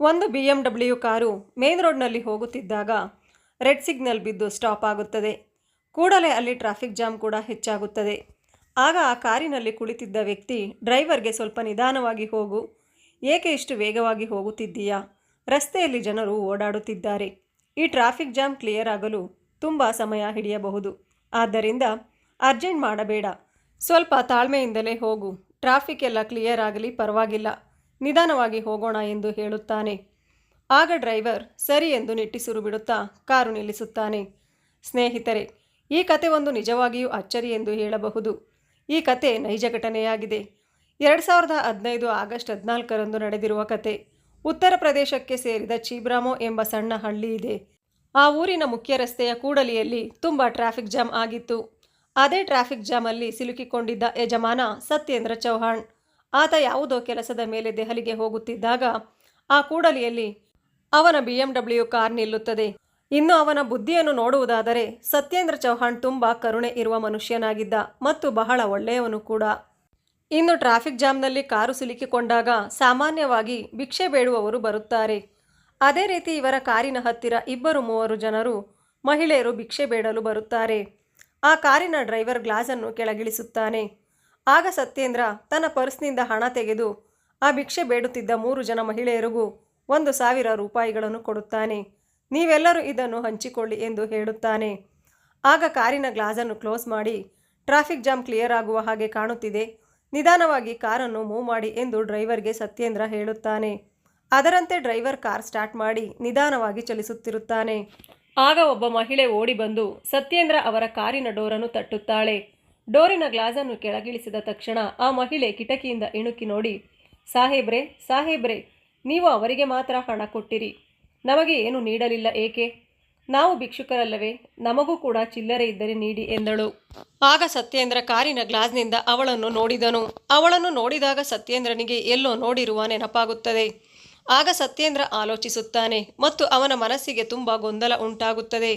ಒಂದು B M W car main ರೋಡ್ನಲ್ಲಿ ಹೋಗುತ್ತಿದ್ದಾಗ red signal ಬಿದ್ದು ಸ್ಟಾಪ್ ಆಗುತ್ತದೆ. ಕೂಡಲೇ ಅಲ್ಲಿ ಟ್ರಾಫಿಕ್ ಜಾಮ್ ಕೂಡ ಹೆಚ್ಚಾಗುತ್ತದೆ. ಆಗ ಆ ಕಾರಿನಲ್ಲಿ ಕುಳಿತಿದ್ದ ವ್ಯಕ್ತಿ ಡ್ರೈವರ್ಗೆ ಸ್ವಲ್ಪ ನಿಧಾನವಾಗಿ ಹೋಗು, ಏಕೆ ಇಷ್ಟು ವೇಗವಾಗಿ ಹೋಗುತ್ತಿದ್ದೀಯಾ? ರಸ್ತೆಯಲ್ಲಿ ಜನರು ಓಡಾಡುತ್ತಿದ್ದಾರೆ. ಈ ಟ್ರಾಫಿಕ್ ಜಾಮ್ ಕ್ಲಿಯರ್ ಆಗಲು ತುಂಬ ಸಮಯ ಹಿಡಿಯಬಹುದು. ಆದ್ದರಿಂದ ಅರ್ಜೆಂಟ್ ಮಾಡಬೇಡ. ಸ್ವಲ್ಪ ತಾಳ್ಮೆಯಿಂದಲೇ ಹೋಗು. ಟ್ರಾಫಿಕ್ ಎಲ್ಲ ಕ್ಲಿಯರ್ ಆಗಲಿ, ಪರವಾಗಿಲ್ಲ. ನಿಧಾನವಾಗಿ ಹೋಗೋಣ ಎಂದು ಹೇಳುತ್ತಾನೆ. ಆಗ ಡ್ರೈವರ್ ಸರಿ ಎಂದು ನಿಟ್ಟಿಸುರು ಬಿಡುತ್ತಾ ಕಾರು ನಿಲ್ಲಿಸುತ್ತಾನೆ. ಸ್ನೇಹಿತರೆ, ಈ ಕತೆ ಒಂದು ನಿಜವಾಗಿಯೂ ಅಚ್ಚರಿ ಎಂದು ಹೇಳಬಹುದು. ಈ ಕತೆ ನೈಜ ಘಟನೆಯಾಗಿದೆ. ಎರಡು ಸಾವಿರದ ಹದಿನೈದು ಆಗಸ್ಟ್ ಹದಿನಾಲ್ಕರಂದು ನಡೆದಿರುವ ಕತೆ. ಉತ್ತರ ಪ್ರದೇಶಕ್ಕೆ ಸೇರಿದ ಚೀಬ್ರಾಮೋ ಎಂಬ ಸಣ್ಣ ಹಳ್ಳಿ ಇದೆ. ಆ ಊರಿನ ಮುಖ್ಯ ರಸ್ತೆಯ ಕೂಡಲಿಯಲ್ಲಿ ತುಂಬ ಟ್ರಾಫಿಕ್ ಜಾಮ್ ಆಗಿತ್ತು. ಅದೇ ಟ್ರಾಫಿಕ್ ಜಾಮಲ್ಲಿ ಸಿಲುಕಿಕೊಂಡಿದ್ದ ಯಜಮಾನ ಸತ್ಯೇಂದ್ರ ಚೌಹಾಣ್. ಆತ ಯಾವುದೋ ಕೆಲಸದ ಮೇಲೆ ದೆಹಲಿಗೆ ಹೋಗುತ್ತಿದ್ದಾಗ ಆ ಕೂಡಲಿಯಲ್ಲಿ ಅವನ ಬಿ ಎಂ ಡಬ್ಲ್ಯೂ ಕಾರ್ ನಿಲ್ಲುತ್ತದೆ. ಇನ್ನು ಅವನ ಬುದ್ಧಿಯನ್ನು ನೋಡುವುದಾದರೆ ಸತ್ಯೇಂದ್ರ ಚೌಹಾಣ್ ತುಂಬ ಕರುಣೆ ಇರುವ ಮನುಷ್ಯನಾಗಿದ್ದ ಮತ್ತು ಬಹಳ ಒಳ್ಳೆಯವನು ಕೂಡ. ಇನ್ನು ಟ್ರಾಫಿಕ್ ಜಾಮ್ನಲ್ಲಿ ಕಾರು ಸಿಲುಕಿಕೊಂಡಾಗ ಸಾಮಾನ್ಯವಾಗಿ ಭಿಕ್ಷೆ ಬೇಡುವವರು ಬರುತ್ತಾರೆ. ಅದೇ ರೀತಿ ಇವರ ಕಾರಿನ ಹತ್ತಿರ ಇಬ್ಬರು ಮೂವರು ಜನರು ಮಹಿಳೆಯರು ಭಿಕ್ಷೆ ಬೇಡಲು ಬರುತ್ತಾರೆ. ಆ ಕಾರಿನ ಡ್ರೈವರ್ ಗ್ಲಾಸನ್ನು ಕೆಳಗಿಳಿಸುತ್ತಾನೆ. ಆಗ ಸತ್ಯೇಂದ್ರ ತನ್ನ ಪರ್ಸ್ನಿಂದ ಹಣ ತೆಗೆದು ಆ ಭಿಕ್ಷೆ ಬೇಡುತ್ತಿದ್ದ ಮೂರು ಜನ ಮಹಿಳೆಯರಿಗೂ ಒಂದು ಸಾವಿರ ರೂಪಾಯಿಗಳನ್ನು ಕೊಡುತ್ತಾನೆ. ನೀವೆಲ್ಲರೂ ಇದನ್ನು ಹಂಚಿಕೊಳ್ಳಿ ಎಂದು ಹೇಳುತ್ತಾನೆ. ಆಗ ಕಾರಿನ ಗ್ಲಾಸನ್ನು ಕ್ಲೋಸ್ ಮಾಡಿ, ಟ್ರಾಫಿಕ್ ಜಾಮ್ ಕ್ಲಿಯರ್ ಆಗುವ ಹಾಗೆ ಕಾಣುತ್ತಿದೆ. ನಿಧಾನವಾಗಿ ಕಾರನ್ನು ಮೂವ್ ಮಾಡಿ ಎಂದು ಡ್ರೈವರ್ಗೆ ಸತ್ಯೇಂದ್ರ ಹೇಳುತ್ತಾನೆ. ಅದರಂತೆ ಡ್ರೈವರ್ ಕಾರ್ ಸ್ಟಾರ್ಟ್ ಮಾಡಿ ನಿಧಾನವಾಗಿ ಚಲಿಸುತ್ತಿರುತ್ತಾನೆ. ಆಗ ಒಬ್ಬ ಮಹಿಳೆ ಓಡಿ ಬಂದು ಸತ್ಯೇಂದ್ರ ಅವರ ಕಾರಿನ ಡೋರನ್ನು ತಟ್ಟುತ್ತಾಳೆ. ಡೋರಿನ ಗ್ಲಾಸನ್ನು ಕೆಳಗಿಳಿಸಿದ ತಕ್ಷಣ ಆ ಮಹಿಳೆ ಕಿಟಕಿಯಿಂದ ಇಣುಕಿ ನೋಡಿ, ಸಾಹೇಬ್ರೆ ಸಾಹೇಬ್ರೆ, ನೀವು ಅವರಿಗೆ ಮಾತ್ರ ಹಣ ಕೊಟ್ಟಿರಿ. ನಮಗೆ ಏನು ನೀಡಲಿಲ್ಲ ಏಕೆ? ನಾವು ಭಿಕ್ಷುಕರಲ್ಲವೇ, ನಮಗೂ ಕೂಡ ಚಿಲ್ಲರೆ ಇದ್ದರೆ ನೀಡಿ ಎಂದಳು. ಆಗ ಸತ್ಯೇಂದ್ರ ಕಾರಿನ ಗ್ಲಾಸ್ನಿಂದ ಅವಳನ್ನು ನೋಡಿದನು. ಅವಳನ್ನು ನೋಡಿದಾಗ ಸತ್ಯೇಂದ್ರನಿಗೆ ಎಲ್ಲೋ ನೋಡಿರುವ ನೆನಪಾಗುತ್ತದೆ. ಆಗ ಸತ್ಯೇಂದ್ರ ಆಲೋಚಿಸುತ್ತಾನೆ ಮತ್ತು ಅವನ ಮನಸ್ಸಿಗೆ ತುಂಬ ಗೊಂದಲ ಉಂಟಾಗುತ್ತದೆ.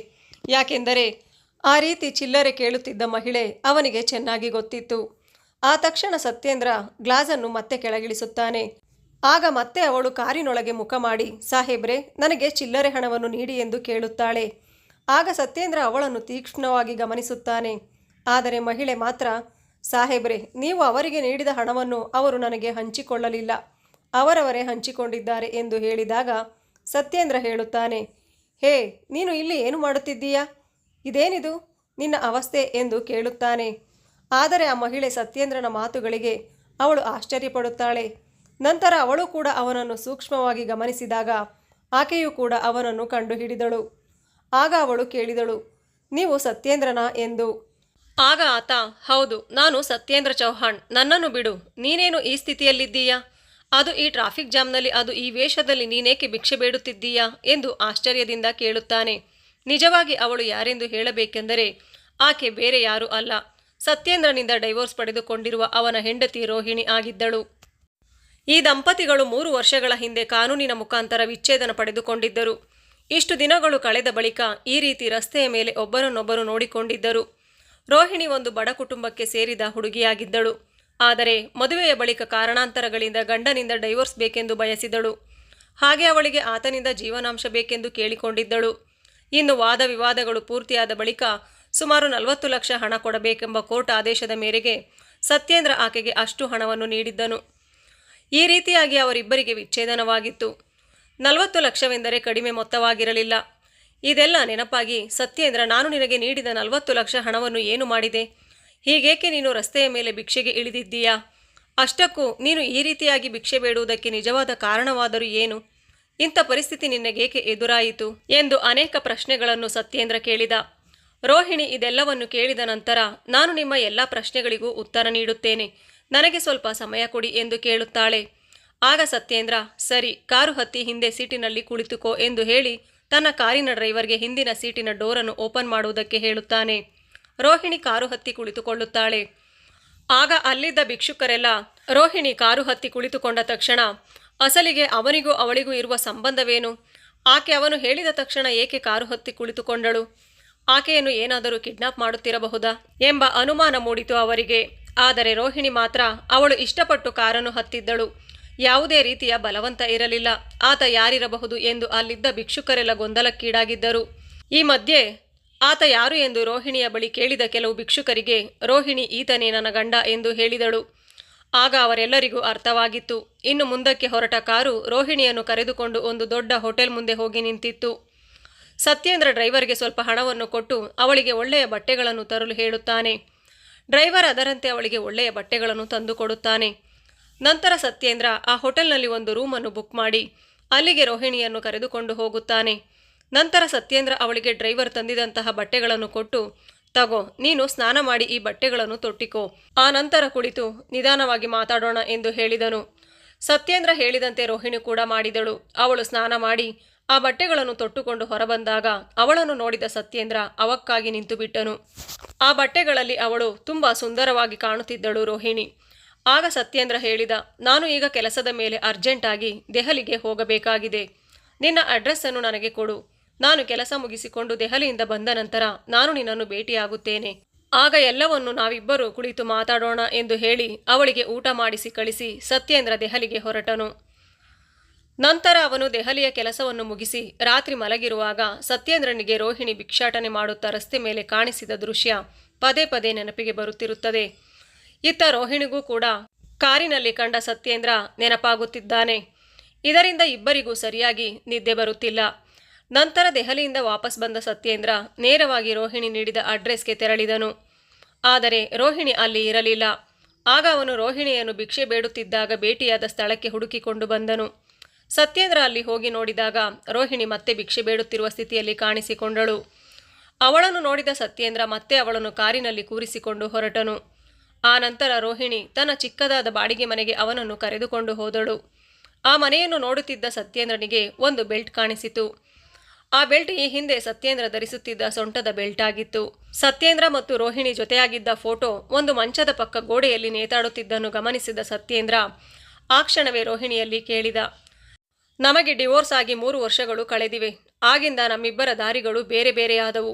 ಯಾಕೆಂದರೆ ಆ ರೀತಿ ಚಿಲ್ಲರೆ ಕೇಳುತ್ತಿದ್ದ ಮಹಿಳೆ ಅವನಿಗೆ ಚೆನ್ನಾಗಿ ಗೊತ್ತಿತ್ತು. ಆ ತಕ್ಷಣ ಸತ್ಯೇಂದ್ರ ಗ್ಲಾಸನ್ನು ಮತ್ತೆ ಕೆಳಗಿಳಿಸುತ್ತಾನೆ. ಆಗ ಮತ್ತೆ ಅವಳು ಕಾರಿನೊಳಗೆ ಮುಖ ಮಾಡಿ, ಸಾಹೇಬ್ರೆ, ನನಗೆ ಚಿಲ್ಲರೆ ಹಣವನ್ನು ನೀಡಿ ಎಂದು ಕೇಳುತ್ತಾಳೆ ಆಗ ಸತ್ಯೇಂದ್ರ ಅವಳನ್ನು ತೀಕ್ಷ್ಣವಾಗಿ ಗಮನಿಸುತ್ತಾನೆ. ಆದರೆ ಮಹಿಳೆ ಮಾತ್ರ, ಸಾಹೇಬ್ರೆ, ನೀವು ಅವರಿಗೆ ನೀಡಿದ ಹಣವನ್ನು ಅವರು ನನಗೆ ಹಂಚಿಕೊಳ್ಳಲಿಲ್ಲ. ಅವರವರೇ ಹಂಚಿಕೊಂಡಿದ್ದಾರೆ ಎಂದು ಹೇಳಿದಾಗ ಸತ್ಯೇಂದ್ರ ಹೇಳುತ್ತಾನೆ, ಹೇ, ನೀನು ಇಲ್ಲಿ ಏನು ಮಾಡುತ್ತಿದ್ದೀಯಾ? ಇದೇನಿದು? ನಿನ್ನ ಅವಸ್ಥೆ ಎಂದು ಕೇಳುತ್ತಾನೆ. ಆದರೆ ಆ ಮಹಿಳೆ ಸತ್ಯೇಂದ್ರನ ಮಾತುಗಳಿಗೆ ಅವಳು ಆಶ್ಚರ್ಯಪಡುತ್ತಾಳೆ. ನಂತರ ಅವಳು ಕೂಡ ಅವನನ್ನು ಸೂಕ್ಷ್ಮವಾಗಿ ಗಮನಿಸಿದಾಗ ಆಕೆಯೂ ಕೂಡ ಅವನನ್ನು ಕಂಡುಹಿಡಿದಳು. ಆಗ ಅವಳು ಕೇಳಿದಳು, ನೀವು ಸತ್ಯೇಂದ್ರನ? ಎಂದು. ಆಗ ಆತ, ಹೌದು, ನಾನು ಸತ್ಯೇಂದ್ರ ಚೌಹಾಣ್. ನನ್ನನ್ನು ಬಿಡು, ನೀನೇನು ಈ ಸ್ಥಿತಿಯಲ್ಲಿದ್ದೀಯಾ? ಅದು ಈ ಟ್ರಾಫಿಕ್ ಜಾಮ್ನಲ್ಲಿ, ಅದು ಈ ವೇಷದಲ್ಲಿ ನೀನೇಕೆ ಭಿಕ್ಷೆ ಬೇಡುತ್ತಿದ್ದೀಯಾ? ಎಂದು ಆಶ್ಚರ್ಯದಿಂದ ಕೇಳುತ್ತಾನೆ. ನಿಜವಾಗಿ ಅವಳು ಯಾರೆಂದು ಹೇಳಬೇಕೆಂದರೆ ಆಕೆ ಬೇರೆ ಯಾರೂ ಅಲ್ಲ. ಸತ್ಯೇಂದ್ರನಿಂದ ಡೈವೋರ್ಸ್ ಪಡೆದುಕೊಂಡಿರುವ ಅವನ ಹೆಂಡತಿ ರೋಹಿಣಿ ಆಗಿದ್ದಳು. ಈ ದಂಪತಿಗಳು ಮೂರು ವರ್ಷಗಳ ಹಿಂದೆ ಕಾನೂನಿನ ಮುಖಾಂತರ ವಿಚ್ಛೇದನ ಪಡೆದುಕೊಂಡಿದ್ದರು. ಇಷ್ಟು ದಿನಗಳು ಕಳೆದ ಬಳಿಕ ಈ ರೀತಿ ರಸ್ತೆಯ ಮೇಲೆ ಒಬ್ಬರನ್ನೊಬ್ಬರು ನೋಡಿಕೊಂಡಿದ್ದರು. ರೋಹಿಣಿ ಒಂದು ಬಡ ಕುಟುಂಬಕ್ಕೆ ಸೇರಿದ ಹುಡುಗಿಯಾಗಿದ್ದಳು. ಆದರೆ ಮದುವೆಯ ಬಳಿಕ ಕಾರಣಾಂತರಗಳಿಂದ ಗಂಡನಿಂದ ಡೈವೋರ್ಸ್ ಬೇಕೆಂದು ಬಯಸಿದಳು. ಹಾಗೆ ಅವಳಿಗೆ ಆತನಿಂದ ಜೀವನಾಂಶ ಬೇಕೆಂದು ಕೇಳಿಕೊಂಡಿದ್ದಳು. ಇನ್ನು ವಾದ ವಿವಾದಗಳು ಪೂರ್ತಿಯಾದ ಬಳಿಕ ಸುಮಾರು ನಲವತ್ತು ಲಕ್ಷ ಹಣ ಕೊಡಬೇಕೆಂಬ ಕೋರ್ಟ್ ಆದೇಶದ ಮೇರೆಗೆ ಸತ್ಯೇಂದ್ರ ಆಕೆಗೆ ಅಷ್ಟು ಹಣವನ್ನು ನೀಡಿದ್ದನು. ಈ ರೀತಿಯಾಗಿ ಅವರಿಬ್ಬರಿಗೆ ವಿಚ್ಛೇದನವಾಗಿತ್ತು. ನಲವತ್ತು ಲಕ್ಷವೆಂದರೆ ಕಡಿಮೆ ಮೊತ್ತವಾಗಿರಲಿಲ್ಲ. ಇದೆಲ್ಲ ನೆನಪಾಗಿ ಸತ್ಯೇಂದ್ರ, ನಾನು ನಿನಗೆ ನೀಡಿದ ನಲವತ್ತು ಲಕ್ಷ ಹಣವನ್ನು ಏನು ಮಾಡಿದೆ? ಹೀಗೇಕೆ ನೀನು ರಸ್ತೆಯ ಮೇಲೆ ಭಿಕ್ಷೆಗೆ ಇಳಿದಿದ್ದೀಯಾ? ಅಷ್ಟಕ್ಕೂ ನೀನು ಈ ರೀತಿಯಾಗಿ ಭಿಕ್ಷೆ ಬೇಡುವುದಕ್ಕೆ ನಿಜವಾದ ಕಾರಣವಾದರೂ ಏನು? ಇಂಥ ಪರಿಸ್ಥಿತಿ ನಿನಗೇಕೆ ಎದುರಾಯಿತು ಎಂದು ಅನೇಕ ಪ್ರಶ್ನೆಗಳನ್ನು ಸತ್ಯೇಂದ್ರ ಕೇಳಿದ. ರೋಹಿಣಿ ಇದೆಲ್ಲವನ್ನು ಕೇಳಿದ ನಂತರ, ನಾನು ನಿಮ್ಮ ಎಲ್ಲ ಪ್ರಶ್ನೆಗಳಿಗೂ ಉತ್ತರ ನೀಡುತ್ತೇನೆ. ನನಗೆ ಸ್ವಲ್ಪ ಸಮಯ ಕೊಡಿ ಎಂದು ಕೇಳುತ್ತಾಳೆ. ಆಗ ಸತ್ಯೇಂದ್ರ, ಸರಿ, ಕಾರು ಹತ್ತಿ ಹಿಂದೆ ಸೀಟಿನಲ್ಲಿ ಕುಳಿತುಕೋ ಎಂದು ಹೇಳಿ ತನ್ನ ಕಾರಿನ ಡ್ರೈವರ್ಗೆ ಹಿಂದಿನ ಸೀಟಿನ ಡೋರನ್ನು ಓಪನ್ ಮಾಡುವುದಕ್ಕೆ ಹೇಳುತ್ತಾನೆ. ರೋಹಿಣಿ ಕಾರು ಹತ್ತಿ ಕುಳಿತುಕೊಳ್ಳುತ್ತಾಳೆ. ಆಗ ಅಲ್ಲಿದ್ದ ಭಿಕ್ಷುಕರೆಲ್ಲ, ರೋಹಿಣಿ, ಕಾರು ಹತ್ತಿ ಕುಳಿತುಕೊಂಡ ತಕ್ಷಣ ಅಸಲಿಗೆ ಅವನಿಗೂ ಅವಳಿಗೂ ಇರುವ ಸಂಬಂಧವೇನು? ಆಕೆ ಅವನು ಹೇಳಿದ ತಕ್ಷಣ ಏಕೆ ಕಾರು ಹತ್ತಿ ಕುಳಿತುಕೊಂಡಳು? ಆಕೆಯನ್ನು ಏನಾದರೂ ಕಿಡ್ನಾಪ್ ಮಾಡುತ್ತಿರಬಹುದಾ? ಎಂಬ ಅನುಮಾನ ಮೂಡಿತು ಅವರಿಗೆ. ಆದರೆ ರೋಹಿಣಿ ಮಾತ್ರ ಅವಳು ಇಷ್ಟಪಟ್ಟು ಕಾರನ್ನು ಹತ್ತಿದ್ದಳು. ಯಾವುದೇ ರೀತಿಯ ಬಲವಂತ ಇರಲಿಲ್ಲ. ಆತ ಯಾರಿರಬಹುದು ಎಂದು ಅಲ್ಲಿದ್ದ ಭಿಕ್ಷುಕರೆಲ್ಲ ಗೊಂದಲಕ್ಕೀಡಾಗಿದ್ದರು. ಈ ಮಧ್ಯೆ ಆತ ಯಾರು ಎಂದು ರೋಹಿಣಿಯ ಬಳಿ ಕೇಳಿದ ಕೆಲವು ಭಿಕ್ಷುಕರಿಗೆ, ರೋಹಿಣಿ, ಈತನೇ ನನ್ನ ಗಂಡ ಎಂದು ಹೇಳಿದಳು. ಆಗ ಅವರೆಲ್ಲರಿಗೂ ಅರ್ಥವಾಗಿತ್ತು. ಇನ್ನು ಮುಂದಕ್ಕೆ ಹೊರಟ ಕಾರು ರೋಹಿಣಿಯನ್ನು ಕರೆದುಕೊಂಡು ಒಂದು ದೊಡ್ಡ ಹೋಟೆಲ್ ಮುಂದೆ ಹೋಗಿ ನಿಂತಿತ್ತು. ಸತ್ಯೇಂದ್ರ ಡ್ರೈವರ್ಗೆ ಸ್ವಲ್ಪ ಹಣವನ್ನು ಕೊಟ್ಟು ಅವಳಿಗೆ ಒಳ್ಳೆಯ ಬಟ್ಟೆಗಳನ್ನು ತರಲು ಹೇಳುತ್ತಾನೆ. ಡ್ರೈವರ್ ಅದರಂತೆ ಅವಳಿಗೆ ಒಳ್ಳೆಯ ಬಟ್ಟೆಗಳನ್ನು ತಂದು ಕೊಡುತ್ತಾನೆ. ನಂತರ ಸತ್ಯೇಂದ್ರ ಆ ಹೋಟೆಲ್ನಲ್ಲಿ ಒಂದು ರೂಮನ್ನು ಬುಕ್ ಮಾಡಿ, ಅಲ್ಲಿಗೆ ರೋಹಿಣಿಯನ್ನು ಕರೆದುಕೊಂಡು ಹೋಗುತ್ತಾನೆ. ನಂತರ ಸತ್ಯೇಂದ್ರ ಅವಳಿಗೆ ಡ್ರೈವರ್ ತಂದಿದಂತಹ ಬಟ್ಟೆಗಳನ್ನು ಕೊಟ್ಟು ತಗೋ, ನೀನು ಸ್ನಾನ ಮಾಡಿ ಈ ಬಟ್ಟೆಗಳನ್ನು ತೊಟ್ಟಿಕೋ. ಆ ನಂತರ ಕುಳಿತು ನಿಧಾನವಾಗಿ ಮಾತಾಡೋಣ ಎಂದು ಹೇಳಿದನು. ಸತ್ಯೇಂದ್ರ ಹೇಳಿದಂತೆ ರೋಹಿಣಿ ಕೂಡ ಮಾಡಿದಳು. ಅವಳು ಸ್ನಾನ ಮಾಡಿ ಆ ಬಟ್ಟೆಗಳನ್ನು ತೊಟ್ಟುಕೊಂಡು ಹೊರಬಂದಾಗ ಅವಳನ್ನು ನೋಡಿದ ಸತ್ಯೇಂದ್ರ ಅವಕ್ಕಾಗಿ ನಿಂತುಬಿಟ್ಟನು. ಆ ಬಟ್ಟೆಗಳಲ್ಲಿ ಅವಳು ತುಂಬ ಸುಂದರವಾಗಿ ಕಾಣುತ್ತಿದ್ದಳು ರೋಹಿಣಿ. ಆಗ ಸತ್ಯೇಂದ್ರ ಹೇಳಿದ, ನಾನು ಈಗ ಕೆಲಸದ ಮೇಲೆ ಅರ್ಜೆಂಟಾಗಿ ದೆಹಲಿಗೆ ಹೋಗಬೇಕಾಗಿದೆ. ನಿನ್ನ ಅಡ್ರೆಸ್ಸನ್ನು ನನಗೆ ಕೊಡು. ನಾನು ಕೆಲಸ ಮುಗಿಸಿಕೊಂಡು ದೆಹಲಿಯಿಂದ ಬಂದ ನಂತರ ನಾನು ನಿನ್ನನ್ನು ಭೇಟಿಯಾಗುತ್ತೇನೆ. ಆಗ ಎಲ್ಲವನ್ನು ನಾವಿಬ್ಬರು ಕುಳಿತು ಮಾತಾಡೋಣ ಎಂದು ಹೇಳಿ ಅವಳಿಗೆ ಊಟ ಮಾಡಿಸಿ ಕಳಿಸಿ ಸತ್ಯೇಂದ್ರ ದೆಹಲಿಗೆ ಹೊರಟನು. ನಂತರ ಅವನು ದೆಹಲಿಯ ಕೆಲಸವನ್ನು ಮುಗಿಸಿ ರಾತ್ರಿ ಮಲಗಿರುವಾಗ ಸತ್ಯೇಂದ್ರನಿಗೆ ರೋಹಿಣಿ ಭಿಕ್ಷಾಟನೆ ಮಾಡುತ್ತಾ ರಸ್ತೆ ಮೇಲೆ ಕಾಣಿಸಿದ ದೃಶ್ಯ ಪದೇ ಪದೇ ನೆನಪಿಗೆ ಬರುತ್ತಿರುತ್ತದೆ. ಇತ್ತ ರೋಹಿಣಿಗೂ ಕೂಡ ಕಾರಿನಲ್ಲಿ ಕಂಡ ಸತ್ಯೇಂದ್ರ ನೆನಪಾಗುತ್ತಿದ್ದಾನೆ. ಇದರಿಂದ ಇಬ್ಬರಿಗೂ ಸರಿಯಾಗಿ ನಿದ್ದೆ ಬರುತ್ತಿಲ್ಲ. ನಂತರ ದೆಹಲಿಯಿಂದ ವಾಪಸ್ ಬಂದ ಸತ್ಯೇಂದ್ರ ನೇರವಾಗಿ ರೋಹಿಣಿ ನೀಡಿದ ಅಡ್ರೆಸ್ಗೆ ತೆರಳಿದನು. ಆದರೆ ರೋಹಿಣಿ ಅಲ್ಲಿ ಇರಲಿಲ್ಲ. ಆಗ ಅವನು ರೋಹಿಣಿಯನ್ನು ಭಿಕ್ಷೆ ಬೇಡುತ್ತಿದ್ದಾಗ ಭೇಟಿಯಾದ ಸ್ಥಳಕ್ಕೆ ಹುಡುಕಿಕೊಂಡು ಬಂದನು. ಸತ್ಯೇಂದ್ರ ಅಲ್ಲಿ ಹೋಗಿ ನೋಡಿದಾಗ ರೋಹಿಣಿ ಮತ್ತೆ ಭಿಕ್ಷೆ ಬೇಡುತ್ತಿರುವ ಸ್ಥಿತಿಯಲ್ಲಿ ಕಾಣಿಸಿಕೊಂಡಳು. ಅವಳನ್ನು ನೋಡಿದ ಸತ್ಯೇಂದ್ರ ಮತ್ತೆ ಅವಳನ್ನು ಕಾರಿನಲ್ಲಿ ಕೂರಿಸಿಕೊಂಡು ಹೊರಟನು. ಆ ನಂತರ ರೋಹಿಣಿ ತನ್ನ ಚಿಕ್ಕದಾದ ಬಾಡಿಗೆ ಮನೆಗೆ ಅವನನ್ನು ಕರೆದುಕೊಂಡು ಹೋದಳು. ಆ ಮನೆಯನ್ನು ನೋಡುತ್ತಿದ್ದ ಸತ್ಯೇಂದ್ರನಿಗೆ ಒಂದು ಬೆಲ್ಟ್ ಕಾಣಿಸಿತು. ಆ ಬೆಲ್ಟ್ ಈ ಹಿಂದೆ ಸತ್ಯೇಂದ್ರ ಧರಿಸುತ್ತಿದ್ದ ಸೊಂಟದ ಬೆಲ್ಟ್ ಆಗಿತ್ತು ಸತ್ಯೇಂದ್ರ ಮತ್ತು ರೋಹಿಣಿ ಜೊತೆಯಾಗಿದ್ದ ಫೋಟೋ ಒಂದು ಮಂಚದ ಪಕ್ಕ ಗೋಡೆಯಲ್ಲಿ ನೇತಾಡುತ್ತಿದ್ದನ್ನು ಗಮನಿಸಿದ ಸತ್ಯೇಂದ್ರ, ಆ ಕ್ಷಣವೇ ರೋಹಿಣಿಯಲ್ಲಿ ಕೇಳಿದ, ನಮಗೆ ಡಿವೋರ್ಸ್ ಆಗಿ ಮೂರು ವರ್ಷಗಳು ಕಳೆದಿವೆ. ಆಗಿಂದ ನಮ್ಮಿಬ್ಬರ ದಾರಿಗಳು ಬೇರೆ ಬೇರೆಯಾದವು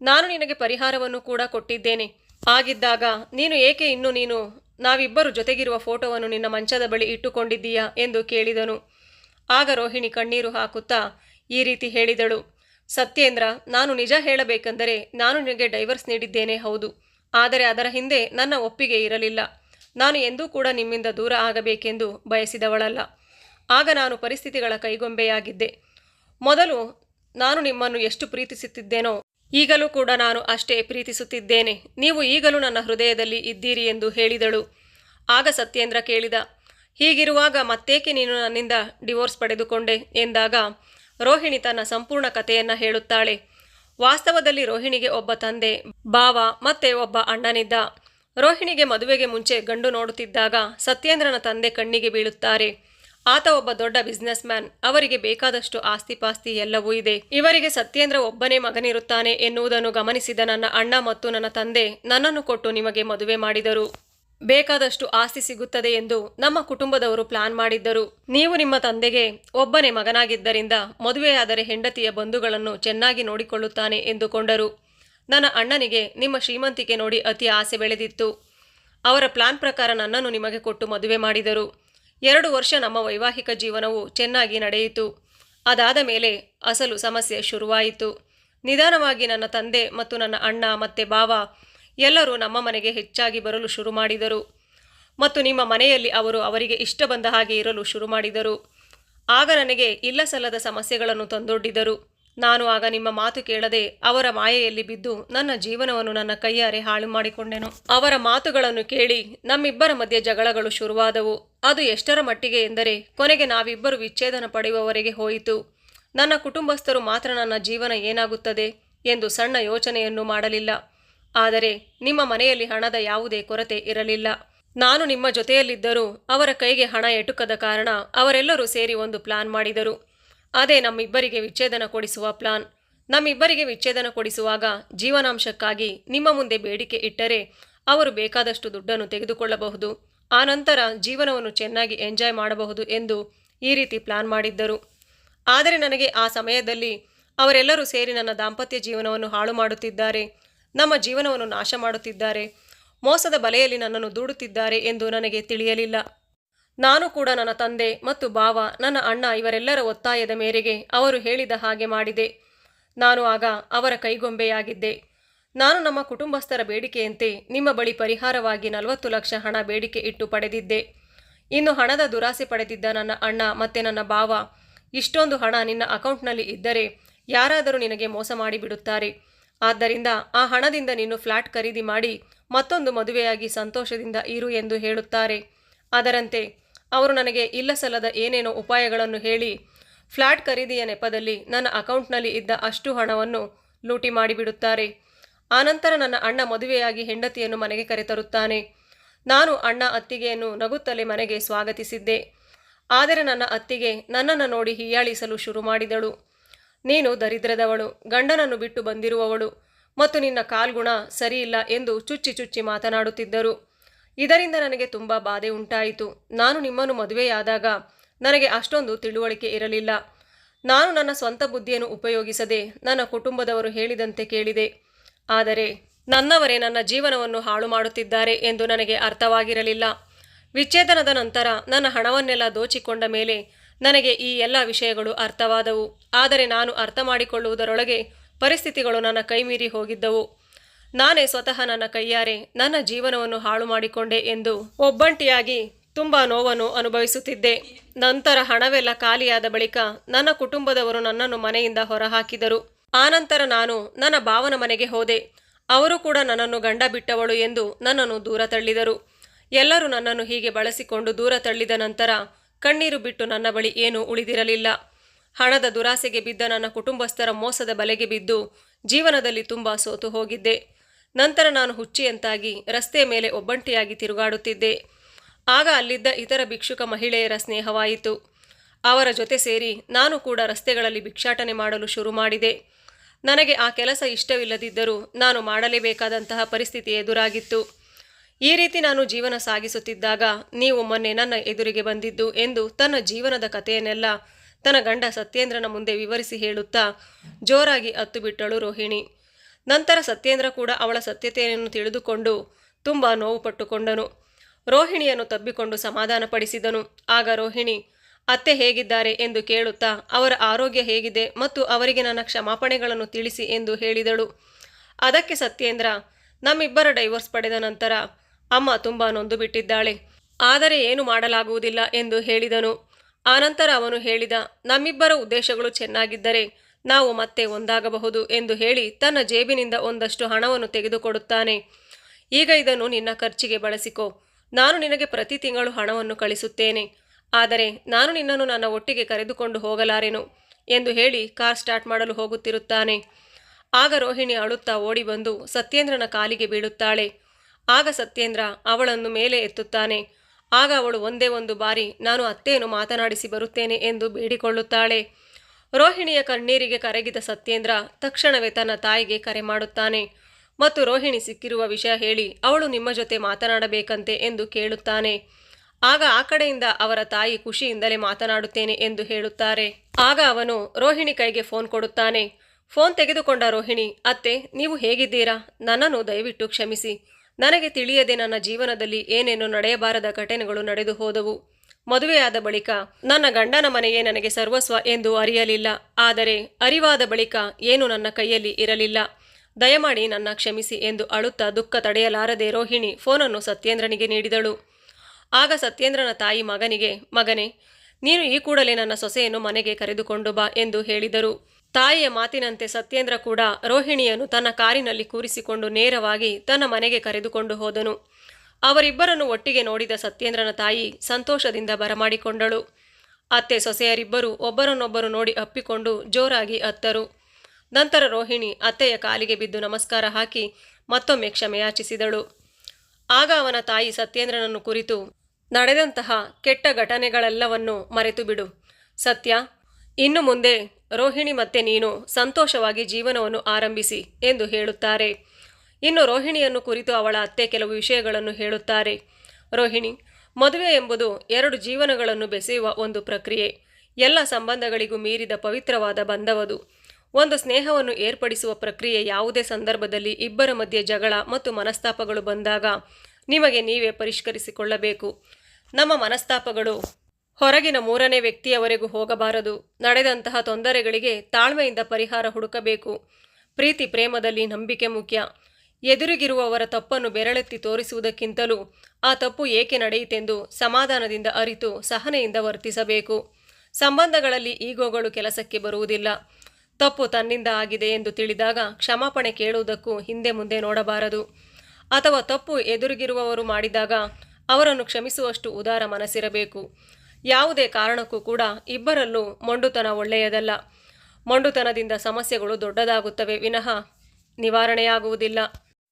ನಾನು ನಿನಗೆ ಪರಿಹಾರವನ್ನು ಕೂಡ ಕೊಟ್ಟಿದ್ದೇನೆ. ಆಗಿದ್ದಾಗ ನೀನು ಏಕೆ ಇನ್ನು ನೀನು, ನಾವಿಬ್ಬರು ಜೊತೆಗಿರುವ ಫೋಟೋವನ್ನು ನಿನ್ನ ಮಂಚದ ಬಳಿ ಇಟ್ಟುಕೊಂಡಿದ್ದೀಯಾ? ಎಂದು ಕೇಳಿದನು. ಆಗ ರೋಹಿಣಿ ಕಣ್ಣೀರು ಹಾಕುತ್ತಾ ಈ ರೀತಿ ಹೇಳಿದಳು. ಸತ್ಯೇಂದ್ರ, ನಾನು ನಿಜ ಹೇಳಬೇಕೆಂದರೆ ನಾನು ನಿನಗೆ ಡೈವರ್ಸ್ ನೀಡಿದ್ದೇನೆ ಹೌದು. ಆದರೆ ಅದರ ಹಿಂದೆ ನನ್ನ ಒಪ್ಪಿಗೆ ಇರಲಿಲ್ಲ. ನಾನು ಎಂದೂ ಕೂಡ ನಿಮ್ಮಿಂದ ದೂರ ಆಗಬೇಕೆಂದು ಬಯಸಿದವಳಲ್ಲ. ಆಗ ನಾನು ಪರಿಸ್ಥಿತಿಗಳ ಕೈಗೊಂಬೆಯಾಗಿದ್ದೆ. ಮೊದಲು ನಾನು ನಿಮ್ಮನ್ನು ಎಷ್ಟು ಪ್ರೀತಿಸುತ್ತಿದ್ದೇನೋ, ಈಗಲೂ ಕೂಡ ನಾನು ಅಷ್ಟೇ ಪ್ರೀತಿಸುತ್ತಿದ್ದೇನೆ. ನೀವು ಈಗಲೂ ನನ್ನ ಹೃದಯದಲ್ಲಿ ಇದ್ದೀರಿ ಎಂದು ಹೇಳಿದಳು. ಆಗ ಸತ್ಯೇಂದ್ರ ಕೇಳಿದ, ಹೀಗಿರುವಾಗ ಮತ್ತೇಕೆ ನೀನು ನನ್ನಿಂದ ಡಿವೋರ್ಸ್ ಪಡೆದುಕೊಂಡೆ? ಎಂದಾಗ ರೋಹಿಣಿ ತನ್ನ ಸಂಪೂರ್ಣ ಕಥೆಯನ್ನ ಹೇಳುತ್ತಾಳೆ. ವಾಸ್ತವದಲ್ಲಿ ರೋಹಿಣಿಗೆ ಒಬ್ಬ ತಂದೆ ಬಾವ ಮತ್ತೆ ಒಬ್ಬ ಅಣ್ಣನಿದ್ದ. ರೋಹಿಣಿಗೆ ಮದುವೆಗೆ ಮುಂಚೆ ಗಂಡು ನೋಡುತ್ತಿದ್ದಾಗ ಸತ್ಯೇಂದ್ರನ ತಂದೆ ಕಣ್ಣಿಗೆ ಬೀಳುತ್ತಾರೆ. ಆತ ಒಬ್ಬ ದೊಡ್ಡ ಬಿಸ್ನೆಸ್ ಮ್ಯಾನ್ ಅವರಿಗೆ ಬೇಕಾದಷ್ಟು ಆಸ್ತಿಪಾಸ್ತಿ ಎಲ್ಲವೂ ಇದೆ. ಇವರಿಗೆ ಸತ್ಯೇಂದ್ರ ಒಬ್ಬನೇ ಮಗನಿರುತ್ತಾನೆ ಎನ್ನುವುದನ್ನು ಗಮನಿಸಿದ ನನ್ನ ಅಣ್ಣ ಮತ್ತು ನನ್ನ ತಂದೆ ನನ್ನನ್ನು ಕೊಟ್ಟು ನಿಮಗೆ ಮದುವೆ ಮಾಡಿದರು. ಬೇಕಾದಷ್ಟು ಆಸ್ತಿ ಸಿಗುತ್ತದೆ ಎಂದು ನಮ್ಮ ಕುಟುಂಬದವರು ಪ್ಲಾನ್ ಮಾಡಿದ್ದರು. ನೀವು ನಿಮ್ಮ ತಂದೆಗೆ ಒಬ್ಬನೇ ಮಗನಾಗಿದ್ದರಿಂದ ಮದುವೆಯಾದರೆ ಹೆಂಡತಿಯ ಬಂಧುಗಳನ್ನು ಚೆನ್ನಾಗಿ ನೋಡಿಕೊಳ್ಳುತ್ತಾನೆ ಎಂದುಕೊಂಡರು. ನನ್ನ ಅಣ್ಣನಿಗೆ ನಿಮ್ಮ ಶ್ರೀಮಂತಿಕೆ ನೋಡಿ ಅತಿ ಆಸೆ ಬೆಳೆದಿತ್ತು. ಅವರ ಪ್ಲಾನ್ ಪ್ರಕಾರ ನನ್ನನ್ನು ನಿಮಗೆ ಕೊಟ್ಟು ಮದುವೆ ಮಾಡಿದರು. ಎರಡು ವರ್ಷ ನಮ್ಮ ವೈವಾಹಿಕ ಜೀವನವು ಚೆನ್ನಾಗಿ ನಡೆಯಿತು. ಅದಾದ ಮೇಲೆ ಅಸಲು ಸಮಸ್ಯೆ ಶುರುವಾಯಿತು. ನಿಧಾನವಾಗಿ ನನ್ನ ತಂದೆ ಮತ್ತು ನನ್ನ ಅಣ್ಣ ಮತ್ತೆ ಭಾವ ಎಲ್ಲರೂ ನಮ್ಮ ಮನೆಗೆ ಹೆಚ್ಚಾಗಿ ಬರಲು ಶುರು ಮಾಡಿದರು. ಮತ್ತು ನಿಮ್ಮ ಮನೆಯಲ್ಲಿ ಅವರು ಅವರಿಗೆ ಇಷ್ಟ ಬಂದ ಹಾಗೆ ಇರಲು ಶುರು ಮಾಡಿದರು. ಆಗ ನನಗೆ ಇಲ್ಲ ಸಲ್ಲದ ಸಮಸ್ಯೆಗಳನ್ನು ತಂದೊಡ್ಡಿದರು. ನಾನು ಆಗ ನಿಮ್ಮ ಮಾತು ಕೇಳದೆ ಅವರ ಮಾಯೆಯಲ್ಲಿ ಬಿದ್ದು ನನ್ನ ಜೀವನವನ್ನು ನನ್ನ ಕೈಯಾರೆ ಹಾಳು ಮಾಡಿಕೊಂಡೆನು. ಅವರ ಮಾತುಗಳನ್ನು ಕೇಳಿ ನಮ್ಮಿಬ್ಬರ ಮಧ್ಯೆ ಜಗಳಗಳು ಶುರುವಾದವು. ಅದು ಎಷ್ಟರ ಮಟ್ಟಿಗೆ ಎಂದರೆ ಕೊನೆಗೆ ನಾವಿಬ್ಬರು ವಿಚ್ಛೇದನ ಪಡೆಯುವವರೆಗೆ ಹೋಯಿತು. ನನ್ನ ಕುಟುಂಬಸ್ಥರು ಮಾತ್ರ ನನ್ನ ಜೀವನ ಏನಾಗುತ್ತದೆ ಎಂದು ಸಣ್ಣ ಯೋಚನೆಯನ್ನು ಮಾಡಲಿಲ್ಲ. ಆದರೆ ನಿಮ್ಮ ಮನೆಯಲ್ಲಿ ಹಣದ ಯಾವುದೇ ಕೊರತೆ ಇರಲಿಲ್ಲ. ನಾನು ನಿಮ್ಮ ಜೊತೆಯಲ್ಲಿದ್ದರೂ ಅವರ ಕೈಗೆ ಹಣ ಎಟುಕದ ಕಾರಣ ಅವರೆಲ್ಲರೂ ಸೇರಿ ಒಂದು ಪ್ಲಾನ್ ಮಾಡಿದರು. ಅದೇ ನಮ್ಮಿಬ್ಬರಿಗೆ ವಿಚ್ಛೇದನ ಕೊಡಿಸುವ ಪ್ಲಾನ್. ನಮ್ಮಿಬ್ಬರಿಗೆ ವಿಚ್ಛೇದನ ಕೊಡಿಸುವಾಗ ಜೀವನಾಂಶಕ್ಕಾಗಿ ನಿಮ್ಮ ಮುಂದೆ ಬೇಡಿಕೆ ಇಟ್ಟರೆ ಅವರು ಬೇಕಾದಷ್ಟು ದುಡ್ಡನ್ನು ತೆಗೆದುಕೊಳ್ಳಬಹುದು. ಆನಂತರ ಜೀವನವನ್ನು ಚೆನ್ನಾಗಿ ಎಂಜಾಯ್ ಮಾಡಬಹುದು ಎಂದು ಈ ರೀತಿ ಪ್ಲಾನ್ ಮಾಡಿದ್ದರು. ಆದರೆ ನನಗೆ ಆ ಸಮಯದಲ್ಲಿ ಅವರೆಲ್ಲರೂ ಸೇರಿ ನನ್ನ ದಾಂಪತ್ಯ ಜೀವನವನ್ನು ಹಾಳು ಮಾಡುತ್ತಿದ್ದಾರೆ. ನಮ್ಮ ಜೀವನವನ್ನು ನಾಶ ಮಾಡುತ್ತಿದ್ದಾರೆ. ಮೋಸದ ಬಲೆಯಲ್ಲಿ ನನ್ನನ್ನು ದೂಡುತ್ತಿದ್ದಾರೆ ಎಂದು ನನಗೆ ತಿಳಿಯಲಿಲ್ಲ. ನಾನು ಕೂಡ ನನ್ನ ತಂದೆ ಮತ್ತು ಬಾವ, ನನ್ನ ಅಣ್ಣ ಇವರೆಲ್ಲರ ಒತ್ತಾಯದ ಮೇರೆಗೆ ಅವರು ಹೇಳಿದ ಹಾಗೆ ಮಾಡಿದೆ. ನಾನು ಆಗ ಅವರ ಕೈಗೊಂಬೆಯಾಗಿದ್ದೆ. ನಾನು ನಮ್ಮ ಕುಟುಂಬಸ್ಥರ ಬೇಡಿಕೆಯಂತೆ ನಿಮ್ಮ ಬಳಿ ಪರಿಹಾರವಾಗಿ ನಲವತ್ತು ಲಕ್ಷ ಹಣ ಬೇಡಿಕೆ ಇಟ್ಟು ಪಡೆದಿದ್ದೆ. ಇನ್ನು ಹಣದ ದುರಾಸೆ ಪಡೆದಿದ್ದ ನನ್ನ ಅಣ್ಣ ಮತ್ತೆ ನನ್ನ ಬಾವ, ಇಷ್ಟೊಂದು ಹಣ ನಿನ್ನ ಅಕೌಂಟ್ನಲ್ಲಿ ಇದ್ದರೆ ಯಾರಾದರೂ ನಿನಗೆ ಮೋಸ ಮಾಡಿಬಿಡುತ್ತಾರೆ. ಆದ್ದರಿಂದ ಆ ಹಣದಿಂದ ನೀನು ಫ್ಲ್ಯಾಟ್ ಖರೀದಿ ಮಾಡಿ ಮತ್ತೊಂದು ಮದುವೆಯಾಗಿ ಸಂತೋಷದಿಂದ ಇರು ಎಂದು ಹೇಳುತ್ತಾರೆ. ಅದರಂತೆ ಅವರು ನನಗೆ ಇಲ್ಲಸಲ್ಲದ ಏನೇನೋ ಉಪಾಯಗಳನ್ನು ಹೇಳಿ ಫ್ಲ್ಯಾಟ್ ಖರೀದಿಯ ನೆಪದಲ್ಲಿ ನನ್ನ ಅಕೌಂಟ್ನಲ್ಲಿ ಇದ್ದ ಅಷ್ಟು ಹಣವನ್ನು ಲೂಟಿ ಮಾಡಿಬಿಡುತ್ತಾರೆ. ಆನಂತರ ನನ್ನ ಅಣ್ಣ ಮದುವೆಯಾಗಿ ಹೆಂಡತಿಯನ್ನು ಮನೆಗೆ ಕರೆತರುತ್ತಾನೆ. ನಾನು ಅಣ್ಣ ಅತ್ತಿಗೆಯನ್ನು ನಗುತ್ತಲೇ ಮನೆಗೆ ಸ್ವಾಗತಿಸಿದ್ದೆ. ಆದರೆ ನನ್ನ ಅತ್ತಿಗೆ ನನ್ನನ್ನು ನೋಡಿ ಹೀಯಾಳಿಸಲು ಶುರು ಮಾಡಿದಳು. ನೀನು ದರಿದ್ರದವಳು, ಗಂಡನನ್ನು ಬಿಟ್ಟು ಬಂದಿರುವವಳು ಮತ್ತು ನಿನ್ನ ಕಾಲ್ಗುಣ ಸರಿಯಿಲ್ಲ ಎಂದು ಚುಚ್ಚಿ ಚುಚ್ಚಿ ಮಾತನಾಡುತ್ತಿದ್ದರು. ಇದರಿಂದ ನನಗೆ ತುಂಬ ಬಾಧೆ ಉಂಟಾಯಿತು. ನಾನು ನಿಮ್ಮನ್ನು ಮದುವೆಯಾದಾಗ ನನಗೆ ಅಷ್ಟೊಂದು ತಿಳುವಳಿಕೆ ಇರಲಿಲ್ಲ. ನಾನು ನನ್ನ ಸ್ವಂತ ಬುದ್ಧಿಯನ್ನು ಉಪಯೋಗಿಸದೆ ನನ್ನ ಕುಟುಂಬದವರು ಹೇಳಿದಂತೆ ಕೇಳಿದೆ. ಆದರೆ ನನ್ನವರೇ ನನ್ನ ಜೀವನವನ್ನು ಹಾಳು ಮಾಡುತ್ತಿದ್ದಾರೆ ಎಂದು ನನಗೆ ಅರ್ಥವಾಗಿರಲಿಲ್ಲ. ವಿಚ್ಛೇದನದ ನಂತರ ನನ್ನ ಹಣವನ್ನೆಲ್ಲ ದೋಚಿಕೊಂಡ ಮೇಲೆ ನನಗೆ ಈ ಎಲ್ಲ ವಿಷಯಗಳು ಅರ್ಥವಾದವು. ಆದರೆ ನಾನು ಅರ್ಥ ಮಾಡಿಕೊಳ್ಳುವುದರೊಳಗೆ ಪರಿಸ್ಥಿತಿಗಳು ನನ್ನ ಕೈಮೀರಿ ಹೋಗಿದ್ದವು. ನಾನೇ ಸ್ವತಃ ನನ್ನ ಕೈಯಾರೆ, ನನ್ನ ಜೀವನವನ್ನು ಹಾಳು ಮಾಡಿಕೊಂಡೆ ಎಂದು ಒಬ್ಬಂಟಿಯಾಗಿ ತುಂಬ ನೋವನ್ನು ಅನುಭವಿಸುತ್ತಿದ್ದೆ. ನಂತರ ಹಣವೆಲ್ಲ ಖಾಲಿಯಾದ ಬಳಿಕ ನನ್ನ ಕುಟುಂಬದವರು ನನ್ನನ್ನು ಮನೆಯಿಂದ ಹೊರಹಾಕಿದರು. ಆನಂತರ ನಾನು ನನ್ನ ಭಾವನ ಮನೆಗೆ ಹೋದೆ. ಅವರು ಕೂಡ ನನ್ನನ್ನು ಗಂಡ ಬಿಟ್ಟವಳು ಎಂದು ನನ್ನನ್ನು ದೂರ ತಳ್ಳಿದರು. ಎಲ್ಲರೂ ನನ್ನನ್ನು ಹೀಗೆ ಬಳಸಿಕೊಂಡು ದೂರ ತಳ್ಳಿದ ನಂತರ ಕಣ್ಣೀರು ಬಿಟ್ಟು ನನ್ನ ಬಳಿ ಏನೂ ಉಳಿದಿರಲಿಲ್ಲ. ಹಣದ ದುರಾಸೆಗೆ ಬಿದ್ದ ನನ್ನ ಕುಟುಂಬಸ್ಥರ ಮೋಸದ ಬಲೆಗೆ ಬಿದ್ದು ಜೀವನದಲ್ಲಿ ತುಂಬ ಸೋತು ಹೋಗಿದ್ದೆ. ನಂತರ ನಾನು ಹುಚ್ಚಿಯಂತಾಗಿ ರಸ್ತೆಯ ಮೇಲೆ ಒಬ್ಬಂಟಿಯಾಗಿ ತಿರುಗಾಡುತ್ತಿದ್ದೆ. ಆಗ ಅಲ್ಲಿದ್ದ ಇತರ ಭಿಕ್ಷುಕ ಮಹಿಳೆಯರ ಸ್ನೇಹವಾಯಿತು. ಅವರ ಜೊತೆ ಸೇರಿ ನಾನು ಕೂಡ ರಸ್ತೆಗಳಲ್ಲಿ ಭಿಕ್ಷಾಟನೆ ಮಾಡಲು ಶುರು ಮಾಡಿದೆ. ನನಗೆ ಆ ಕೆಲಸ ಇಷ್ಟವಿಲ್ಲದಿದ್ದರೂ ನಾನು ಮಾಡಲೇಬೇಕಾದಂತಹ ಪರಿಸ್ಥಿತಿ ಎದುರಾಗಿತ್ತು. ಈ ರೀತಿ ನಾನು ಜೀವನ ಸಾಗಿಸುತ್ತಿದ್ದಾಗ ನೀವು ಮೊನ್ನೆ ನನ್ನ ಎದುರಿಗೆ ಬಂದಿದ್ದು ಎಂದು ತನ್ನ ಜೀವನದ ಕಥೆಯನ್ನೆಲ್ಲ ತನ್ನ ಗಂಡ ಸತ್ಯೇಂದ್ರನ ಮುಂದೆ ವಿವರಿಸಿ ಹೇಳುತ್ತಾ ಜೋರಾಗಿ ಅತ್ತು ಬಿಟ್ಟಳು ರೋಹಿಣಿ. ನಂತರ ಸತ್ಯೇಂದ್ರ ಕೂಡ ಅವಳ ಸತ್ಯತೆಯನ್ನು ತಿಳಿದುಕೊಂಡು ತುಂಬ ನೋವು ಪಟ್ಟುಕೊಂಡನು. ರೋಹಿಣಿಯನ್ನು ತಬ್ಬಿಕೊಂಡು ಸಮಾಧಾನಪಡಿಸಿದನು ಆಗ ರೋಹಿಣಿ, ಅತ್ತೆ ಹೇಗಿದ್ದಾರೆ? ಎಂದು ಕೇಳುತ್ತಾ, ಅವರ ಆರೋಗ್ಯ ಹೇಗಿದೆ ಮತ್ತು ಅವರಿಗೆ ನನ್ನ ಕ್ಷಮಾಪಣೆಗಳನ್ನು ತಿಳಿಸಿ ಎಂದು ಹೇಳಿದಳು. ಅದಕ್ಕೆ ಸತ್ಯೇಂದ್ರ, ನಮ್ಮಿಬ್ಬರ ಡೈವೋರ್ಸ್ ಪಡೆದ ನಂತರ ಅಮ್ಮ ತುಂಬ ನೊಂದು ಬಿಟ್ಟಿದ್ದಾಳೆ ಆದರೆ ಏನು ಮಾಡಲಾಗುವುದಿಲ್ಲ ಎಂದು ಹೇಳಿದನು. ಆನಂತರ ಅವನು ಹೇಳಿದ, ನಮ್ಮಿಬ್ಬರ ಉದ್ದೇಶಗಳು ಚೆನ್ನಾಗಿದ್ದರೆ ನಾವು ಮತ್ತೆ ಒಂದಾಗಬಹುದು ಎಂದು ಹೇಳಿ ತನ್ನ ಜೇಬಿನಿಂದ ಒಂದಷ್ಟು ಹಣವನ್ನು ತೆಗೆದುಕೊಡುತ್ತಾನೆ. ಈಗ ಇದನ್ನು ನಿನ್ನ ಖರ್ಚಿಗೆ ಬಳಸಿಕೊ. ನಾನು ನಿನಗೆ ಪ್ರತಿ ತಿಂಗಳು ಹಣವನ್ನು ಕಳಿಸುತ್ತೇನೆ. ಆದರೆ ನಾನು ನಿನ್ನನ್ನು ನನ್ನ ಒಟ್ಟಿಗೆ ಕರೆದುಕೊಂಡು ಹೋಗಲಾರೆನು ಎಂದು ಹೇಳಿ ಕಾರ್ ಸ್ಟಾರ್ಟ್ ಮಾಡಲು ಹೋಗುತ್ತಿರುತ್ತಾನೆ. ಆಗ ರೋಹಿಣಿ ಅಳುತ್ತಾ ಓಡಿ ಬಂದು ಸತ್ಯೇಂದ್ರನ ಕಾಲಿಗೆ ಬೀಳುತ್ತಾಳೆ. ಆಗ ಸತ್ಯೇಂದ್ರ ಅವಳನ್ನು ಮೇಲೆ ಎತ್ತುತ್ತಾನೆ. ಆಗ ಅವಳು ಒಂದೇ ಒಂದು ಬಾರಿ, ನಾನು ಅತ್ತೆಯನ್ನು ಮಾತನಾಡಿಸಿ ಬರುತ್ತೇನೆ ಎಂದು ಬೇಡಿಕೊಳ್ಳುತ್ತಾಳೆ. ರೋಹಿಣಿಯ ಕಣ್ಣೀರಿಗೆ ಕರಗಿದ ಸತ್ಯೇಂದ್ರ ತಕ್ಷಣವೇ ತನ್ನ ತಾಯಿಗೆ ಕರೆ ಮಾಡುತ್ತಾನೆ. ಮತ್ತು ರೋಹಿಣಿ ಸಿಕ್ಕಿರುವ ವಿಷಯ ಹೇಳಿ, ಅವಳು ನಿಮ್ಮ ಜೊತೆ ಮಾತನಾಡಬೇಕಂತೆ ಎಂದು ಕೇಳುತ್ತಾನೆ. ಆಗ ಆ ಕಡೆಯಿಂದ ಅವರ ತಾಯಿ ಖುಷಿಯಿಂದಲೇ ಮಾತನಾಡುತ್ತೇನೆ ಎಂದು ಹೇಳುತ್ತಾರೆ. ಆಗ ಅವನು ರೋಹಿಣಿ ಕೈಗೆ ಫೋನ್ ಕೊಡುತ್ತಾನೆ. ಫೋನ್ ತೆಗೆದುಕೊಂಡ ರೋಹಿಣಿ, ಅತ್ತೆ, ನೀವು ಹೇಗಿದ್ದೀರಾ? ನನ್ನನ್ನು ದಯವಿಟ್ಟು ಕ್ಷಮಿಸಿ. ನನಗೆ ತಿಳಿಯದೆ ನನ್ನ ಜೀವನದಲ್ಲಿ ಏನೇನು ನಡೆಯಬಾರದ ಘಟನೆಗಳು ನಡೆದು ಹೋದವು. ಮದುವೆಯಾದ ಬಳಿಕ ನನ್ನ ಗಂಡನ ಮನೆಯೇ ನನಗೆ ಸರ್ವಸ್ವ ಎಂದು ಅರಿಯಲಿಲ್ಲ. ಆದರೆ ಅರಿವಾದ ಬಳಿಕ ಏನು ನನ್ನ ಕೈಯಲ್ಲಿ ಇರಲಿಲ್ಲ. ದಯಮಾಡಿ ನನ್ನ ಕ್ಷಮಿಸಿ ಎಂದು ಅಳುತ್ತಾ ದುಃಖ ತಡೆಯಲಾರದೆ ರೋಹಿಣಿ ಫೋನನ್ನು ಸತ್ಯೇಂದ್ರನಿಗೆ ನೀಡಿದಳು. ಆಗ ಸತ್ಯೇಂದ್ರನ ತಾಯಿ ಮಗನಿಗೆ, ಮಗನೇ, ನೀನು ಈ ಕೂಡಲೇ ನನ್ನ ಸೊಸೆಯನ್ನು ಮನೆಗೆ ಕರೆದುಕೊಂಡು ಬಾ ಎಂದು ಹೇಳಿದರು. ತಾಯಿಯ ಮಾತಿನಂತೆ ಸತ್ಯೇಂದ್ರ ಕೂಡ ರೋಹಿಣಿಯನ್ನು ತನ್ನ ಕಾರಿನಲ್ಲಿ ಕೂರಿಸಿಕೊಂಡು ನೇರವಾಗಿ ತನ್ನ ಮನೆಗೆ ಕರೆದುಕೊಂಡು ಹೋದನು. ಅವರಿಬ್ಬರನ್ನು ಒಟ್ಟಿಗೆ ನೋಡಿದ ಸತ್ಯೇಂದ್ರನ ತಾಯಿ ಸಂತೋಷದಿಂದ ಬರಮಾಡಿಕೊಂಡಳು. ಅತ್ತೆ ಸೊಸೆಯರಿಬ್ಬರು ಒಬ್ಬರನ್ನೊಬ್ಬರು ನೋಡಿ ಅಪ್ಪಿಕೊಂಡು ಜೋರಾಗಿ ಅತ್ತರು. ನಂತರ ರೋಹಿಣಿ ಅತ್ತೆಯ ಕಾಲಿಗೆ ಬಿದ್ದು ನಮಸ್ಕಾರ ಹಾಕಿ ಮತ್ತೊಮ್ಮೆ ಕ್ಷಮೆಯಾಚಿಸಿದಳು ಆಗ ಅವನ ತಾಯಿ ಸತ್ಯೇಂದ್ರನನ್ನು ಕುರಿತು, ನಡೆದಂತಹ ಕೆಟ್ಟ ಘಟನೆಗಳೆಲ್ಲವನ್ನು ಮರೆತು ಬಿಡು. ಸತ್ಯ ಇನ್ನು ಮುಂದೆ ರೋಹಿಣಿ ಮತ್ತೆ ನೀನು ಸಂತೋಷವಾಗಿ ಜೀವನವನ್ನು ಆರಂಭಿಸಿ ಎಂದು ಹೇಳುತ್ತಾರೆ. ಇನ್ನು ರೋಹಿಣಿಯನ್ನು ಕುರಿತು ಅವಳ ಅತ್ತೆ ಕೆಲವು ವಿಷಯಗಳನ್ನು ಹೇಳುತ್ತಾರೆ. ರೋಹಿಣಿ, ಮದುವೆ ಎಂಬುದು ಎರಡು ಜೀವನಗಳನ್ನು ಬೆಸೆಯುವ ಒಂದು ಪ್ರಕ್ರಿಯೆ. ಎಲ್ಲ ಸಂಬಂಧಗಳಿಗೂ ಮೀರಿದ ಪವಿತ್ರವಾದ ಬಂಧವದು. ಒಂದು ಸ್ನೇಹವನ್ನು ಏರ್ಪಡಿಸುವ ಪ್ರಕ್ರಿಯೆ ಯಾವುದೇ ಸಂದರ್ಭದಲ್ಲಿ ಇಬ್ಬರ ಮಧ್ಯೆ ಜಗಳ ಮತ್ತು ಮನಸ್ತಾಪಗಳು ಬಂದಾಗ ನಿಮಗೆ ನೀವೇ ಪರಿಷ್ಕರಿಸಿಕೊಳ್ಳಬೇಕು. ನಮ್ಮ ಮನಸ್ತಾಪಗಳು ಹೊರಗಿನ ಮೂರನೇ ವ್ಯಕ್ತಿಯವರೆಗೂ ಹೋಗಬಾರದು. ನಡೆದಂತಹ ತೊಂದರೆಗಳಿಗೆ ತಾಳ್ಮೆಯಿಂದ ಪರಿಹಾರ ಹುಡುಕಬೇಕು. ಪ್ರೀತಿ ಪ್ರೇಮದಲ್ಲಿ ನಂಬಿಕೆ ಮುಖ್ಯ. ಎದುರಿಗಿರುವವರ ತಪ್ಪನ್ನು ಬೆರಳೆತ್ತಿ ತೋರಿಸುವುದಕ್ಕಿಂತಲೂ ಆ ತಪ್ಪು ಏಕೆ ನಡೆಯಿತೆಂದು ಸಮಾಧಾನದಿಂದ ಅರಿತು ಸಹನೆಯಿಂದ ವರ್ತಿಸಬೇಕು. ಸಂಬಂಧಗಳಲ್ಲಿ ಈಗೋಗಳು ಕೆಲಸಕ್ಕೆ ಬರುವುದಿಲ್ಲ. ತಪ್ಪು ತನ್ನಿಂದ ಆಗಿದೆ ಎಂದು ತಿಳಿದಾಗ ಕ್ಷಮಾಪಣೆ ಕೇಳುವುದಕ್ಕೂ ಹಿಂದೆ ಮುಂದೆ ನೋಡಬಾರದು. ಅಥವಾ ತಪ್ಪು ಎದುರಿಗಿರುವವರು ಮಾಡಿದಾಗ ಅವರನ್ನು ಕ್ಷಮಿಸುವಷ್ಟು ಉದಾರ ಮನಸ್ಸಿರಬೇಕು. ಯಾವುದೇ ಕಾರಣಕ್ಕೂ ಕೂಡ ಇಬ್ಬರಲ್ಲೂ ಮೊಂಡುತನ ಒಳ್ಳೆಯದಲ್ಲ. ಮೊಂಡುತನದಿಂದ ಸಮಸ್ಯೆಗಳು ದೊಡ್ಡದಾಗುತ್ತವೆ, ವಿನಃ ನಿವಾರಣೆಯಾಗುವುದಿಲ್ಲ.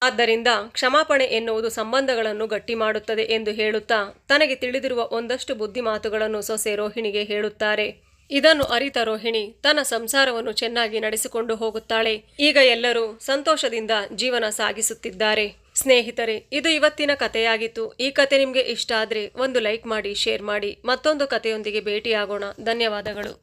ಆದ್ದರಿಂದ ಕ್ಷಮಾಪಣೆ ಎನ್ನುವುದು ಸಂಬಂಧಗಳನ್ನು ಗಟ್ಟಿ ಮಾಡುತ್ತದೆ ಎಂದು ಹೇಳುತ್ತಾ ತನಗೆ ತಿಳಿದಿರುವ ಒಂದಷ್ಟು ಬುದ್ಧಿ ಮಾತುಗಳನ್ನು ಸೊಸೆ ರೋಹಿಣಿಗೆ ಹೇಳುತ್ತಾರೆ. ಇದನ್ನು ಅರಿತ ರೋಹಿಣಿ ತನ್ನ ಸಂಸಾರವನ್ನು ಚೆನ್ನಾಗಿ ನಡೆಸಿಕೊಂಡು ಹೋಗುತ್ತಾಳೆ. ಈಗ ಎಲ್ಲರೂ ಸಂತೋಷದಿಂದ ಜೀವನ ಸಾಗಿಸುತ್ತಿದ್ದಾರೆ. ಸ್ನೇಹಿತರೆ, ಇದು ಇವತ್ತಿನ ಕಥೆಯಾಗಿತ್ತು. ಈ ಕತೆ ನಿಮಗೆ ಇಷ್ಟ ಆದರೆ ಒಂದು ಲೈಕ್ ಮಾಡಿ, ಶೇರ್ ಮಾಡಿ. ಮತ್ತೊಂದು ಕಥೆಯೊಂದಿಗೆ ಭೇಟಿಯಾಗೋಣ. ಧನ್ಯವಾದಗಳು.